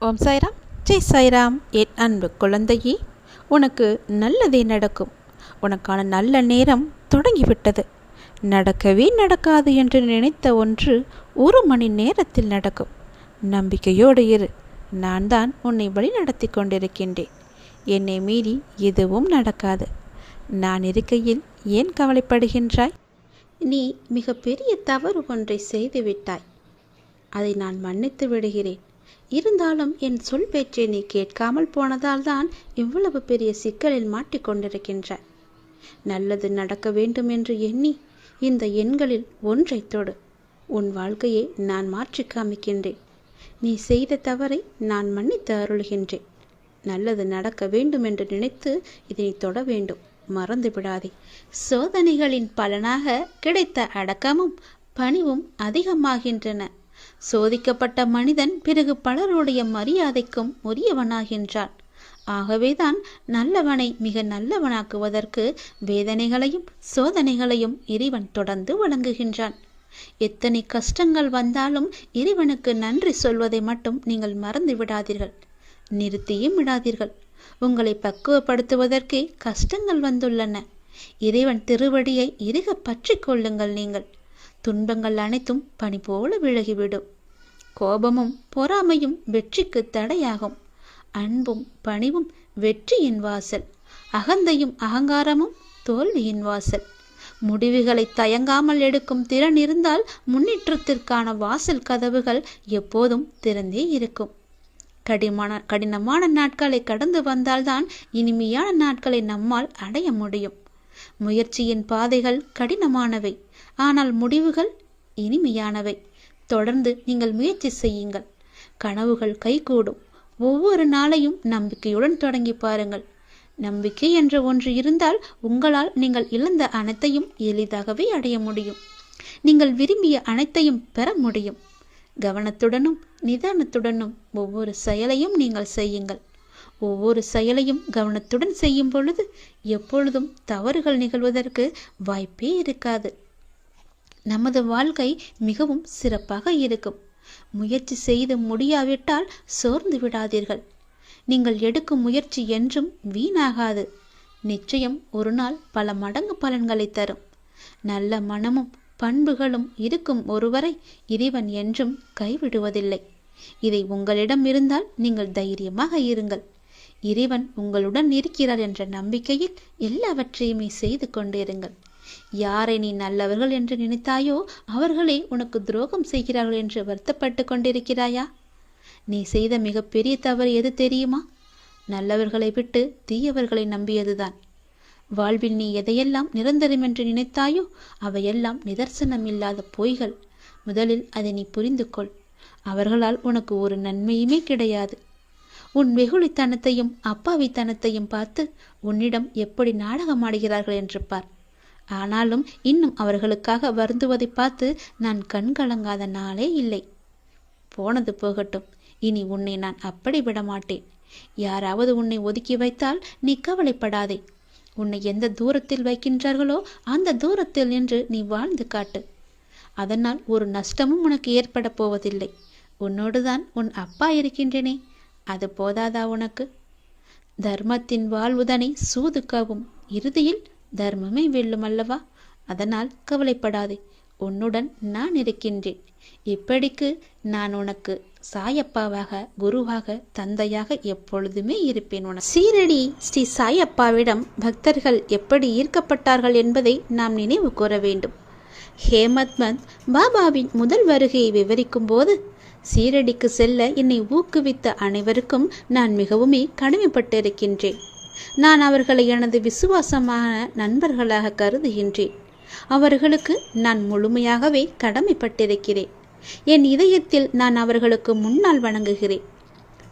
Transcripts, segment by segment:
ஓம் சாய்ராம். ஜெய் சாய்ராம். என் அன்பு குழந்தையே உனக்கு நல்லதே நடக்கும். உனக்கான நல்ல நேரம் தொடங்கிவிட்டது. நடக்கவே நடக்காது என்று நினைத்த ஒன்று ஒரு மணி நேரத்தில் நடக்கும். நம்பிக்கையோடு இரு. நான் தான் உன்னை வழி நடத்தி கொண்டிருக்கின்றேன். என்னை மீறி எதுவும் நடக்காது. நான் இருக்கையில் ஏன் கவலைப்படுகின்றாய்? நீ மிகப்பெரிய தவறு ஒன்றை செய்துவிட்டாய். அதை நான் மன்னித்து விடுகிறேன். இருந்தாலும் என் சொல் பேச்சை நீ கேட்காமல் போனதால் தான் இவ்வளவு பெரிய சிக்கலில் மாட்டிக்கொண்டிருக்கின்ற. நல்லது நடக்க வேண்டும் என்று எண்ணி இந்த எண்களில் ஒன்றை தொடு. உன் வாழ்க்கையை நான் மாற்றி காமிக்கின்றேன். நீ செய்த தவறை நான் மன்னித்து அருள்கின்றேன். நல்லது நடக்க வேண்டும் என்று நினைத்து இதனை தொட வேண்டும். மறந்து விடாதே. சோதனைகளின் பலனாக கிடைத்த அடக்கமும் பணிவும் அதிகமாகின்றன. சோதிக்கப்பட்ட மனிதன் பிறகு பலருடைய மரியாதைக்கும் உரியவனாகின்றான். ஆகவேதான் நல்லவனை மிக நல்லவனாக்குவதற்கு வேதனைகளையும் சோதனைகளையும் இறைவன் தொடர்ந்து வழங்குகின்றான். எத்தனை கஷ்டங்கள் வந்தாலும் இறைவனுக்கு நன்றி சொல்வதை மட்டும் நீங்கள் மறந்து விடாதீர்கள். நிறுத்தியும் விடாதீர்கள். உங்களை பக்குவப்படுத்துவதற்கே கஷ்டங்கள் வந்துள்ளன. இறைவன் திருவடியை இறுக பற்றி கொள்ளுங்கள் நீங்கள். துன்பங்கள் அனைத்தும் பனி போல விலகிவிடும். கோபமும் பொறாமையும் வெற்றிக்கு தடையாகும். அன்பும் பணிவும் வெற்றியின் வாசல். அகந்தையும் அகங்காரமும் தோல்வியின் வாசல். முடிவுகளை தயங்காமல் எடுக்கும் திறன் இருந்தால் முன்னேற்றத்திற்கான வாசல் கதவுகள் எப்போதும் திறந்தே இருக்கும். கடிமான கடினமான நாட்களை கடந்து வந்தால்தான் இனிமையான நாட்களை நம்மால் அடைய முடியும். முயற்சியின் பாதைகள் கடினமானவை. ஆனால் முடிவுகள் இனிமையானவை. தொடர்ந்து நீங்கள் முயற்சி செய்யுங்கள். கனவுகள் கைகூடும். ஒவ்வொரு நாளையும் நம்பிக்கையுடன் தொடங்கி பாருங்கள். நம்பிக்கை என்ற ஒன்று இருந்தால் உங்களால் நீங்கள் இழந்த அனைத்தையும் எளிதாகவே அடைய முடியும். நீங்கள் விரும்பிய அனைத்தையும் பெற முடியும். கவனத்துடனும் நிதானத்துடனும் ஒவ்வொரு செயலையும் நீங்கள் செய்யுங்கள். ஒவ்வொரு செயலையும் கவனத்துடன் செய்யும் பொழுது எப்பொழுதும் தவறுகள் நிகழ்வதற்கு வாய்ப்பே இருக்காது. நமது வாழ்க்கை மிகவும் சிறப்பாக இருக்கும். முயற்சி செய்து முடியாவிட்டால் சோர்ந்து விடாதீர்கள். நீங்கள் எடுக்கும் முயற்சி என்றும் வீணாகாது. நிச்சயம் ஒரு நாள் பல மடங்கு பலன்களை தரும். நல்ல மனமும் பண்புகளும் இருக்கும் ஒருவரை இறைவன் என்றும் கைவிடுவதில்லை. இதை உங்களிடம் இருந்தால் நீங்கள் தைரியமாக இருங்கள். இறைவன் உங்களுடன் இருக்கிறார் என்ற நம்பிக்கையில் எல்லாவற்றையுமே செய்து கொண்டிருங்கள். யாரை நீ நல்லவர்கள் என்று நினைத்தாயோ அவர்களே உனக்கு துரோகம் செய்கிறார்கள் என்று வருத்தப்பட்டு கொண்டிருக்கிறாயா? நீ செய்த மிகப்பெரிய தவறு எது தெரியுமா? நல்லவர்களை விட்டு தீயவர்களை நம்பியதுதான். வாழ்வில் நீ எதையெல்லாம் நிரந்தரம் என்று நினைத்தாயோ அவையெல்லாம் நிதர்சனம் இல்லாத பொய்கள். முதலில் அதை நீ புரிந்து கொள் அவர்களால் உனக்கு ஒரு நன்மையுமே கிடையாது. உன் வெகுளித்தனத்தையும் அப்பாவித்தனத்தையும் பார்த்து உன்னிடம் எப்படி நாடகமாடுகிறார்கள் என்று பார். ஆனாலும் இன்னும் அவர்களுக்காக வருந்துவதை பார்த்து நான் கண் கலங்காத நாளே இல்லை. போனது போகட்டும். இனி உன்னை நான் அப்படி விடமாட்டேன். யாராவது உன்னை ஒதுக்கி வைத்தால் நீ கவலைப்படாதே. உன்னை எந்த தூரத்தில் வைக்கின்றார்களோ அந்த தூரத்தில் நின்று நீ வாழ்ந்து காட்டு. அதனால் ஒரு நஷ்டமும் உனக்கு ஏற்பட போவதில்லை. உன்னோடுதான் உன் அப்பா இருக்கின்றனே. அது போதாதா உனக்கு? தர்மத்தின் வாழ்வுதனை சூதுக்கவும். இறுதியில் தர்மமே வெல்லும் அல்லவா? அதனால் கவலைப்படாதே. உன்னுடன் நான் இருக்கின்றேன். இப்படிக்கு நான் உனக்கு சாயப்பாவாக குருவாக தந்தையாக எப்பொழுதுமே இருப்பேன் உன சீரடி ஸ்ரீ சாயப்பாவிடம் பக்தர்கள் எப்படி ஈர்க்கப்பட்டார்கள் என்பதை நாம் நினைவு கூற வேண்டும். ஹேமத்மந்த் பாபாவின் முதல் வருகையை விவரிக்கும் போது சீரடிக்கு செல்ல என்னை ஊக்குவித்த அனைவருக்கும் நான் மிகவுமே கடமைப்பட்டிருக்கின்றேன். நான் அவர்களை எனது விசுவாசமான நண்பர்களாக கருதுகின்றேன். அவர்களுக்கு நான் முழுமையாகவே கடமைப்பட்டிருக்கிறேன். என் இதயத்தில் நான் அவர்களுக்கு முன்னால் வணங்குகிறேன்.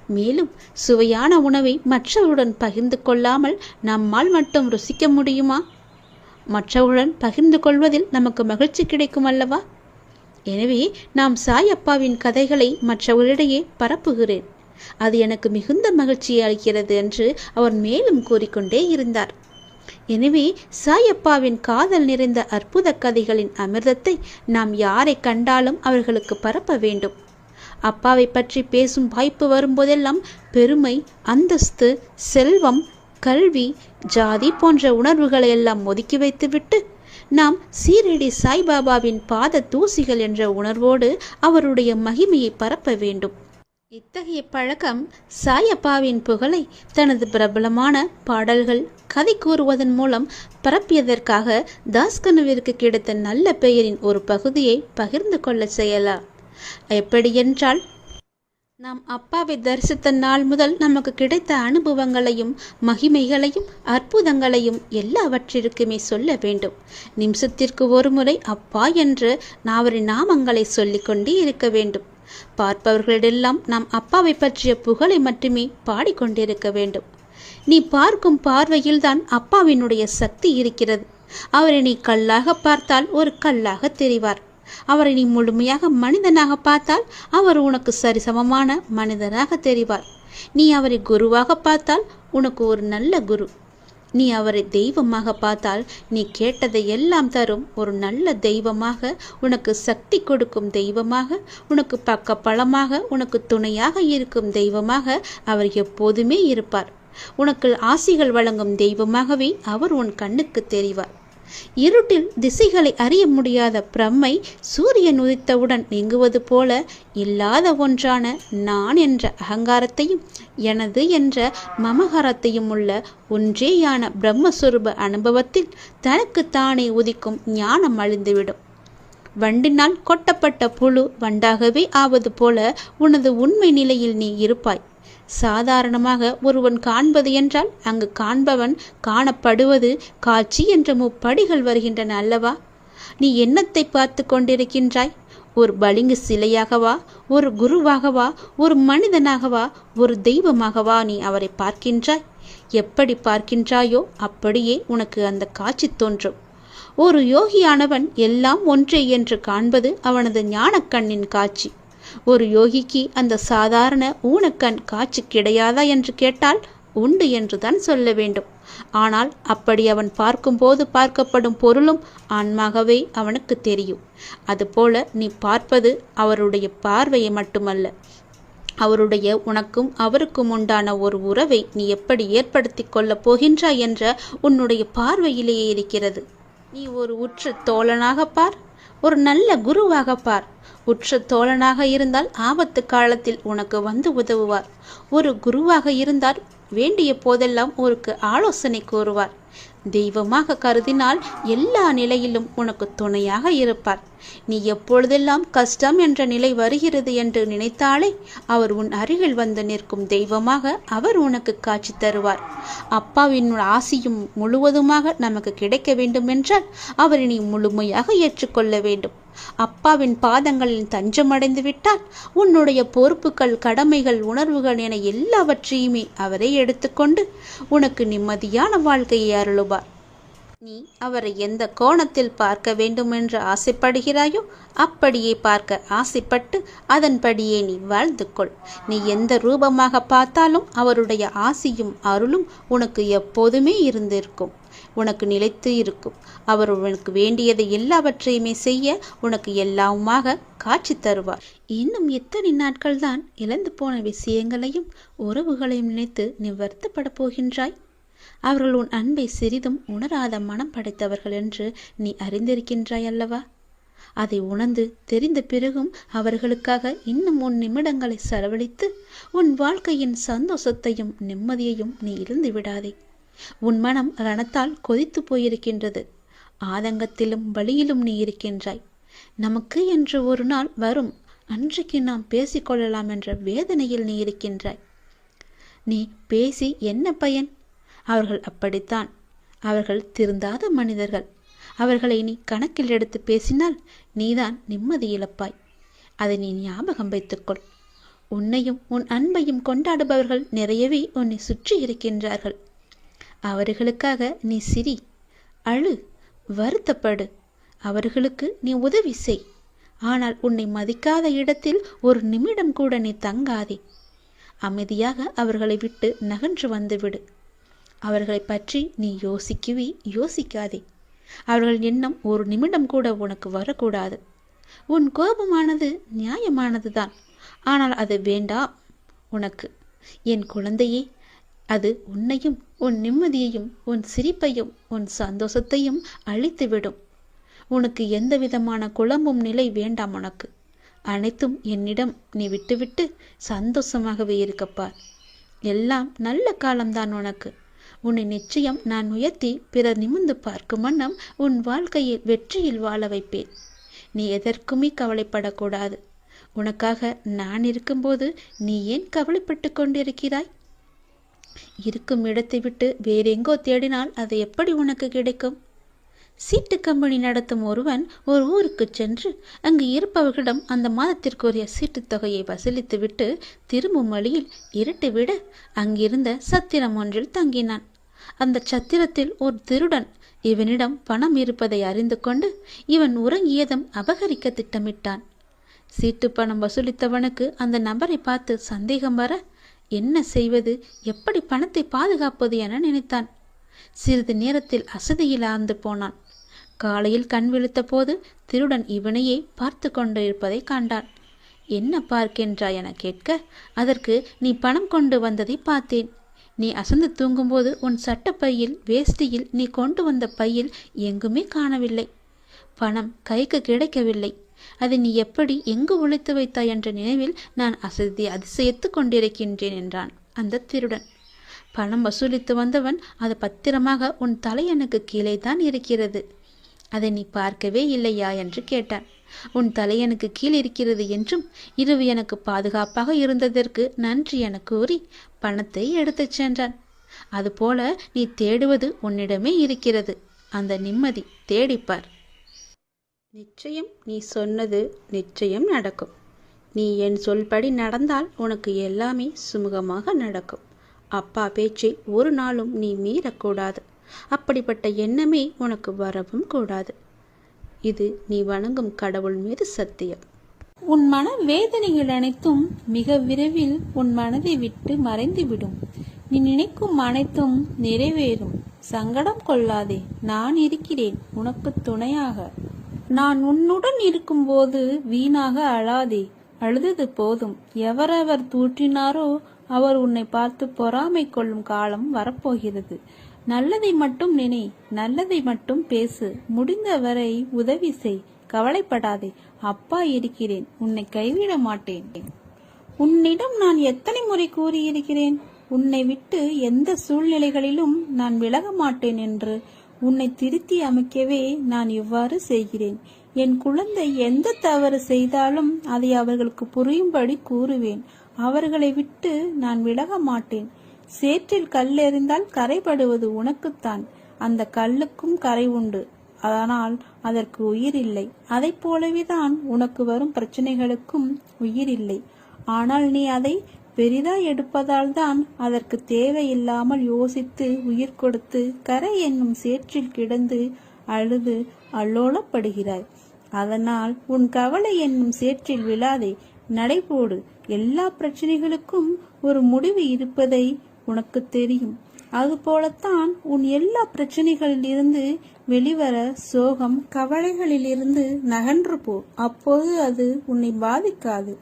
மேலும் சுவையான உணவை மற்றவருடன் பகிர்ந்து கொள்ளாமல் நம்மால் மட்டும் ருசிக்க முடியுமா? மற்றவருடன் பகிர்ந்து கொள்வதில் நமக்கு மகிழ்ச்சி கிடைக்கும் அல்லவா? எனவே நாம் சாயப்பாவின் கதைகளை மற்றவர்களிடையே பரப்புகிறேன். அது எனக்கு மிகுந்த மகிழ்ச்சியை அளிக்கிறது என்று அவர் மேலும் கூறிக்கொண்டே இருந்தார். எனவே சாயப்பாவின் காதல் நிறைந்த அற்புத கதைகளின் அமிர்தத்தை நாம் யாரை கண்டாலும் அவர்களுக்கு பரப்ப வேண்டும். அப்பாவை பற்றி பேசும் வாய்ப்பு வரும்போதெல்லாம் பெருமை அந்தஸ்து செல்வம் கல்வி ஜாதி போன்ற உணர்வுகளை எல்லாம் ஒதுக்கி வைத்துவிட்டு நாம் சீரடி சாய்பாபாவின் பாத தூசிகள் என்ற உணர்வோடு அவருடைய மகிமையை பரப்ப வேண்டும். இத்தகைய பழக்கம் சாயப்பாவின் புகழை தனது பிரபலமான பாடல்கள் கதை கூறுவதன் மூலம் பரப்பியதற்காக தாஸ்கனுவிற்கு கிடைத்த நல்ல பெயரின் ஒரு பகுதியை பகிர்ந்து கொள்ள செய்யலாம் எப்படியென்றால் நாம் அப்பாவை தரிசித்த நாள் முதல் நமக்கு கிடைத்த அனுபவங்களையும் மகிமைகளையும் அற்புதங்களையும் எல்லாவற்றிற்குமே சொல்ல வேண்டும். நிமிஷத்திற்கு ஒரு முறை அப்பா என்று அவரின் நாமங்களை சொல்லிக்கொண்டே இருக்க வேண்டும். பார்ப்பவர்களிடெல்லாம் நாம் அப்பாவை பற்றிய புகழை மட்டுமே பாடிக்கொண்டிருக்க வேண்டும். நீ பார்க்கும் பார்வையில்தான் அப்பாவினுடைய சக்தி இருக்கிறது. அவரை நீ கல்லாக பார்த்தால் ஒரு கல்லாக தெரிவார். அவரை நீ முழுமையாக மனிதனாக பார்த்தால் அவர் உனக்கு சரிசமமான மனிதனாக தெரிவார். நீ அவரை குருவாக பார்த்தால் உனக்கு ஒரு நல்ல குரு. நீ அவரை தெய்வமாக பார்த்தால் நீ கேட்டதை எல்லாம் தரும். ஒரு நல்ல தெய்வமாக உனக்கு சக்தி கொடுக்கும் தெய்வமாக உனக்கு பக்க பலமாக உனக்கு துணையாக இருக்கும் தெய்வமாக அவர் எப்போதுமே இருப்பார். உனக்கு ஆசிகள் வழங்கும் தெய்வமாகவே அவர் உன் கண்ணுக்கு தெரிவார். இருட்டில் திசைகளை அறிய முடியாத பிரம்மை சூரியன் உதித்தவுடன் நீங்குவது போல இல்லாத ஒன்றான நான் என்ற அகங்காரத்தையும் எனது என்ற மமகாரத்தையும் உள்ள ஒன்றேயான பிரம்மஸ்வரூப அனுபவத்தில் தனக்கு தானே உதிக்கும் ஞானம் அழிந்துவிடும். வண்டினால் கொட்டப்பட்ட புழு வண்டாகவே ஆவது போல உனது உண்மை நிலையில் நீ இருப்பாய். சாதாரணமாக ஒருவன் காண்பது என்றால் அங்கு காண்பவன் காணப்படுவது காட்சி என்ற முப்படிகள் வருகின்றன அல்லவா? நீ என்னத்தை பார்த்து கொண்டிருக்கின்றாய்? ஒரு பளிங்கு சிலையாகவா? ஒரு குருவாகவா? ஒரு மனிதனாகவா? ஒரு தெய்வமாகவா நீ அவரை பார்க்கின்றாய்? எப்படி பார்க்கின்றாயோ அப்படியே உனக்கு அந்த காட்சி தோன்றும். ஒரு யோகியானவன் எல்லாம் ஒன்றே என்று காண்பது அவனது ஞானக்கண்ணின் காட்சி. ஒரு யோகிக்கு அந்த சாதாரண ஊனக்கண் காட்சி கிடையாதா என்று கேட்டால் உண்டு என்றுதான் சொல்ல வேண்டும். ஆனால் அப்படி அவன் பார்க்கும்போது பார்க்கப்படும் பொருளும் ஆன்மாகவே அவனுக்கு தெரியும். அதுபோல நீ பார்ப்பது அவருடைய பார்வையை மட்டுமல்ல அவருடைய உனக்கும் அவருக்கும் உண்டான ஒரு உறவை நீ எப்படி ஏற்படுத்தி கொள்ளப் போகின்றாய் என்ற உன்னுடைய பார்வையிலேயே இருக்கிறது. நீ ஒரு உற்ற தோழனாக பார் ஒரு நல்ல குருவாக பார் உற்ற தோழனாக இருந்தால் ஆபத்து காலத்தில் உனக்கு வந்து உதவுவார். ஒரு குருவாக இருந்தால் வேண்டிய போதெல்லாம் ஒருக்கு ஆலோசனை கூறுவார். தெய்வமாக கருதினால் எல்லா நிலையிலும் உனக்கு துணையாக இருப்பார். நீ எப்பொழுதெல்லாம் கஷ்டம் என்ற நிலை வருகிறது என்று நினைத்தாலே அவர் உன் அருகில் வந்து நிற்கும் தெய்வமாக அவர் உனக்கு காட்சி தருவார். அப்பாவின் ஆசியும் முழுவதுமாக நமக்கு கிடைக்க வேண்டுமென்றால் அவரை நீ முழுமையாக ஏற்றுக்கொள்ள வேண்டும். அப்பாவின் பாதங்களில் தஞ்சமடைந்து விட்டால் உன்னுடைய பொறுப்புகள் கடமைகள் உணர்வுகள் என எல்லாவற்றையுமே அவரே எடுத்துக்கொண்டு உனக்கு நிம்மதியான வாழ்க்கையை அருளுவார். நீ அவரை எந்த கோணத்தில் பார்க்க வேண்டுமென்று ஆசைப்படுகிறாயோ அப்படியே பார்க்க ஆசைப்பட்டு அதன்படியே நீ வாழ்ந்து கொள். நீ எந்த ரூபமாக பார்த்தாலும் அவருடைய ஆசியும் அருளும் உனக்கு எப்போதுமே இருந்திருக்கும். உனக்கு நிலைத்து இருக்கும். அவர் உனக்கு வேண்டியதை எல்லாவற்றையுமே செய்ய உனக்கு எல்லாவுமாக காட்சி தருவார். இன்னும் எத்தனை நாட்கள்தான் இழந்து போன விஷயங்களையும் உறவுகளையும் நினைத்து நீ வருத்தப்பட போகின்றாய்? அவர்கள் உன் அன்பை சிறிதும் உணராத மனம் படைத்தவர்கள் என்று நீ அறிந்திருக்கின்றாய் அல்லவா? அதை உணர்ந்து தெரிந்த பிறகும் அவர்களுக்காக இன்னும் உன் நிமிடங்களை செலவழித்து உன் வாழ்க்கையின் சந்தோஷத்தையும் நிம்மதியையும் நீ இழந்து விடாதே. உன் மனம் ரணத்தால் கொதித்து போயிருக்கின்றது. ஆதங்கத்திலும் வழியிலும் நீ இருக்கின்றாய். நமக்கு என்று ஒரு நாள் வரும். அன்றைக்கு நாம் பேசிக்கொள்ளலாம் என்ற வேதனையில் நீ இருக்கின்றாய். நீ பேசி என்ன பயன்? அவர்கள் அப்படித்தான். அவர்கள் திருந்தாத மனிதர்கள். அவர்களை நீ கணக்கில் எடுத்து பேசினால் நீதான் நிம்மதி இழப்பாய். அதை நீ ஞாபகம் வைத்துக்கொள். உன்னையும் உன் அன்பையும் கொண்டாடுபவர்கள் நிறையவே உன்னை சுற்றி இருக்கின்றார்கள். அவர்களுக்காக நீ சிரி அழு வருத்தப்படு. அவர்களுக்கு நீ உதவி செய். ஆனால் உன்னை மதிக்காத இடத்தில் ஒரு நிமிடம் கூட நீ தங்காதே. அமைதியாக அவர்களை விட்டு நகன்று வந்துவிடு. அவர்களை பற்றி நீ யோசிக்கவே யோசிக்காதே. அவர்கள் எண்ணம் ஒரு நிமிடம் கூட உனக்கு வரக்கூடாது. உன் கோபமானது நியாயமானதுதான். ஆனால் அது வேண்டாம் உனக்கு. என் குழந்தையே அது உன்னையும் உன் நிம்மதியையும் உன் சிரிப்பையும் உன் சந்தோஷத்தையும் அழித்துவிடும். உனக்கு எந்த விதமான குழம்பும் நிலை வேண்டாம் உனக்கு. அனைத்தும் என்னிடம் நீ விட்டுவிட்டு சந்தோஷமாகவே இருக்கப்பார் எல்லாம் நல்ல காலம்தான் உனக்கு. உன்னை நிச்சயம் நான் உயர்த்தி பிறர் நிமிர்ந்து பார்க்கும் வண்ணம் உன் வாழ்க்கையில் வெற்றியில் வாழ வைப்பேன். நீ எதற்குமே கவலைப்படக்கூடாது. உனக்காக நான் இருக்கும்போது நீ ஏன் கவலைப்பட்டு கொண்டிருக்கிறாய்? இருக்கும் இடத்தை விட்டு வேறெங்கோ தேடினால் அது எப்படி உனக்கு கிடைக்கும்? சீட்டு கம்பெனி நடத்தும் ஒருவன் ஒரு ஊருக்கு சென்று அங்கு இருப்பவர்களிடம் அந்த மாதத்திற்குரிய சீட்டுத் தொகையை வசூலித்துவிட்டு திரும்பும் வழியில் இருட்டு விட அங்கிருந்த சத்திரம் ஒன்றில் தங்கினான். அந்த சத்திரத்தில் ஒரு திருடன் இவனிடம் பணம் இருப்பதை அறிந்து கொண்டு இவன் உறங்கியதும் அபகரிக்க திட்டமிட்டான். சீட்டு பணம் வசூலித்தவனுக்கு அந்த நபரை பார்த்து சந்தேகம் வர என்ன செய்வது எப்படி பணத்தை பாதுகாப்பது என நினைத்தான். சிறிது நேரத்தில் அசதியில் ஆழ்ந்து போனான். காலையில் கண் விழித்த போது திருடன் இவனையே பார்த்து கொண்டிருப்பதை கண்டான். என்ன பார்க்கின்றாய் என கேட்க அதற்கு நீ பணம் கொண்டு வந்ததை பார்த்தேன். நீ அசந்து தூங்கும்போது உன் சட்டப்பையில் வேஷ்டியில் நீ கொண்டு வந்த பையில் எங்குமே காணவில்லை. பணம் கைக்கு கிடைக்கவில்லை. அதை நீ எப்படி எங்கு ஒழித்து வைத்தாய் என்ற நினைவில் நான் அசதி அதிசயித்து கொண்டிருக்கின்றேன் என்றான் அந்த திருடன். பணம் வசூலித்து வந்தவன் அது பத்திரமாக உன் தலையனுக்கு கீழே தான் இருக்கிறது. அதை நீ பார்க்கவே இல்லையா என்று கேட்டான். உன் தலையனுக்கு கீழ் இருக்கிறது என்றும் இரவு எனக்கு பாதுகாப்பாக இருந்ததற்கு நன்றி என கூறி பணத்தை எடுத்துச் சென்றான். அதுபோல நீ தேடுவது உன்னிடமே இருக்கிறது. அந்த நிம்மதி தேடிப்பார். நிச்சயம் நீ சொன்னது நிச்சயம் நடக்கும். நீ என் சொல்படி நடந்தால் உனக்கு எல்லாமே சுமூகமாக நடக்கும். அப்பா பேச்சை ஒரு நாளும் நீ மீறக்கூடாது. அப்படிப்பட்ட எண்ணமே உனக்கு வரவும் கூடாது. இது நீ வணங்கும் கடவுள் மீது சத்தியம். உன் மன வேதனைகள் அனைத்தும் மிக விரைவில் உன் மனதை விட்டு மறைந்துவிடும். நீ நினைக்கும் அனைத்தும் நிறைவேறும். சங்கடம் கொள்ளாதே நான் இருக்கிறேன் உனக்கு துணையாக. நான் உன்னுடன் இருக்கும்போது வீணாக அழாதே அழுதது போதும். எவரவர் தூற்றினாரோ அவர் உன்னை பார்த்து பொறாமை கொள்ளும் காலம் வரப்போகிறது. நல்லதை மட்டும் நினை நல்லதை மட்டும் பேசு. முடிந்தவரை உதவி செய். கவலைப்படாதே. அப்பா இருக்கிறேன். உன்னை கைவிட மாட்டேன். உன்னிடம் நான் எத்தனை முறை கூறியிருக்கிறேன்? உன்னை விட்டு எந்த சூழ்நிலைகளிலும் நான் விலக மாட்டேன் என்று. உன்னை திருத்தி அமைக்கவே நான் இவ்வாறு செய்கிறேன். என் குழந்தை எந்த தவறு செய்தாலும் அதை அவர்களுக்கு புரியும்படி கூறுவேன். அவர்களை விட்டு நான் விலக மாட்டேன். சேற்றில் கல் எறிந்தால் கரைபடுவது உனக்குத்தான். அந்த கல்லுக்கும் கரை உண்டு. ஆனால் அதற்கு உயிர் இல்லை அதை போலவேதான் உனக்கு வரும் பிரச்சனைகளுக்கும் உயிர் இல்லை ஆனால் நீ அதை பெரிதா எடுப்பதால் தான் அதற்கு தேவையில்லாமல் யோசித்து உயிர் கொடுத்து கரை என்னும் சேற்றில் கிடந்து அழுது அல்லோலப்படுகிறாய். அதனால் உன் கவலை என்னும் சேற்றில் விழாதே. நடைபோடு. எல்லா பிரச்சனைகளுக்கும் ஒரு முடிவு இருப்பதை உனக்கு தெரியும். அதுபோலத்தான் உன் எல்லா பிரச்சனைகளிலிருந்து வெளிவர சோகம் கவலைகளிலிருந்து நகன்று போ அப்போது அது உன்னை பாதிக்காது.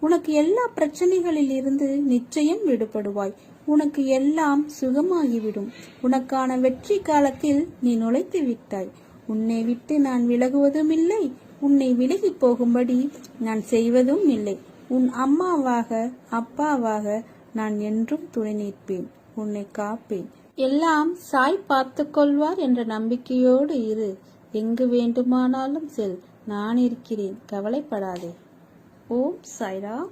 உனக்கு எல்லா பிரச்சனைகளில் இருந்து நிச்சயம் விடுபடுவாய். உனக்கு எல்லாம் சுகமாகிவிடும். உனக்கான வெற்றி காலத்தில் நீ நுழைத்து விட்டாய். உன்னை விட்டு நான் விலகுவதும் இல்லை உன்னை விலகி போகும்படி நான் செய்வதும் இல்லை. உன் அம்மாவாக அப்பாவாக நான் என்றும் துணை நிற்பேன். உன்னை காப்பேன். எல்லாம் சாய் பார்த்துக்கொள்வார் என்ற நம்பிக்கையோடு இரு. எங்கு வேண்டுமானாலும் செல். நான் இருக்கிறேன். கவலைப்படாதே. ஓம் சாய்ரா